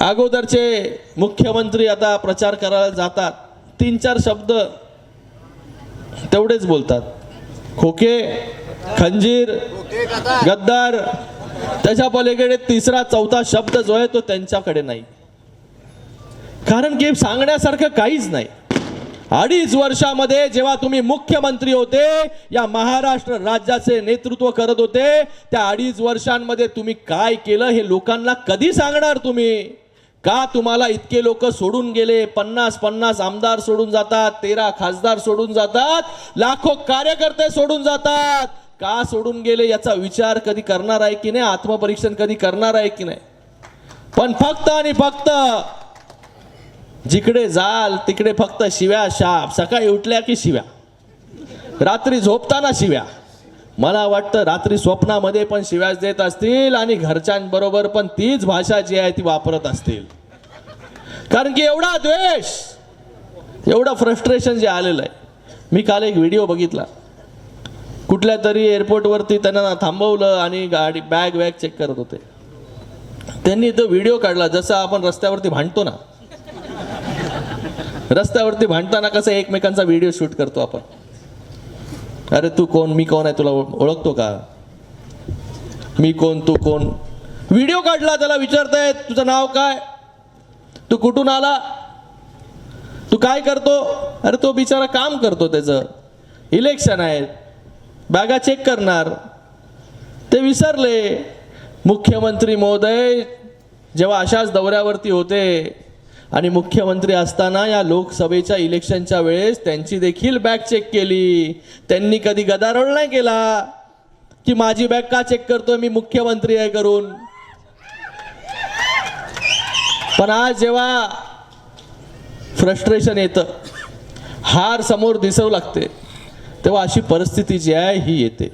अगोदरचे मुख्यमंत्री आता प्रचार करायला जातात. तीन चार शब्द तेवढेच बोलतात. खोके खंजीर गद्दार त्याच्या पलीकडे तिसरा चौथा शब्द जो आहे तो त्यांच्याकडे नाही. कारण की सांगण्यासारखं काहीच नाही. अडीच वर्षामध्ये जेव्हा तुम्ही मुख्यमंत्री होते या महाराष्ट्र राज्याचे नेतृत्व करत होते त्या अडीच वर्षांमध्ये तुम्ही काय केलं हे लोकांना कधी सांगणार तुम्ही? का तुम्हाला इतके लोक सोडून गेले? पन्नास पन्नास आमदार सोडून जातात तेरा खासदार सोडून जातात लाखो कार्यकर्ते सोडून जातात. का सोडून गेले याचा विचार कधी करणार आहे की नाही? आत्मपरीक्षण कधी करणार आहे की नाही? पण फक्त आणि फक्त जिकडे जाल तिकडे फक्त शिव्या शाप. सकाळी उठल्या की शिव्या? रात्री झोपताना शिव्या? मला वाटतं रात्री स्वप्नामध्ये पण शिव्याच देत असतील आणि घरच्यांबरोबर पण तीच भाषा जी आहे ती वापरत असतील. कारण की एवढा द्वेष एवढं फ्रस्ट्रेशन जे आलेलं आहे. मी काल एक व्हिडिओ बघितला. कुठल्या तरी एअरपोर्टवरती त्यांना थांबवलं आणि गाडी बॅग वॅग चेक करत होते. त्यांनी तो व्हिडिओ काढला. जसं आपण रस्त्यावरती भांडतो ना रस्त्यावरती भांडताना कसं एकमेकांचा व्हिडिओ शूट करतो आपण? अरे तू कोण? मी कोण आहे? तुला ओळ- ओळखतो का? मी कोण? तू कोण? व्हिडिओ काढला त्याला विचारतायत तुझं नाव काय? तू कुठून आला? तू काय करतो? अरे तो बिचारा काम करतो त्याचं. इलेक्शन आहे बॅगा चेक करणार. ते विसरले. मुख्यमंत्री महोदय जेव्हा अशाच दौऱ्यावरती होते आणि मुख्यमंत्री असताना या लोकसभेच्या इलेक्शनच्या वेळेस त्यांची देखील बॅग चेक केली. त्यांनी कधी गदारोळ नाही केला की माझी बॅग का चेक करतोय मी मुख्यमंत्री आहे करून. पण आज जेव्हा फ्रस्ट्रेशन येतं हार समोर दिसू लागते तेव्हा अशी परिस्थिती जी आहे ही येते.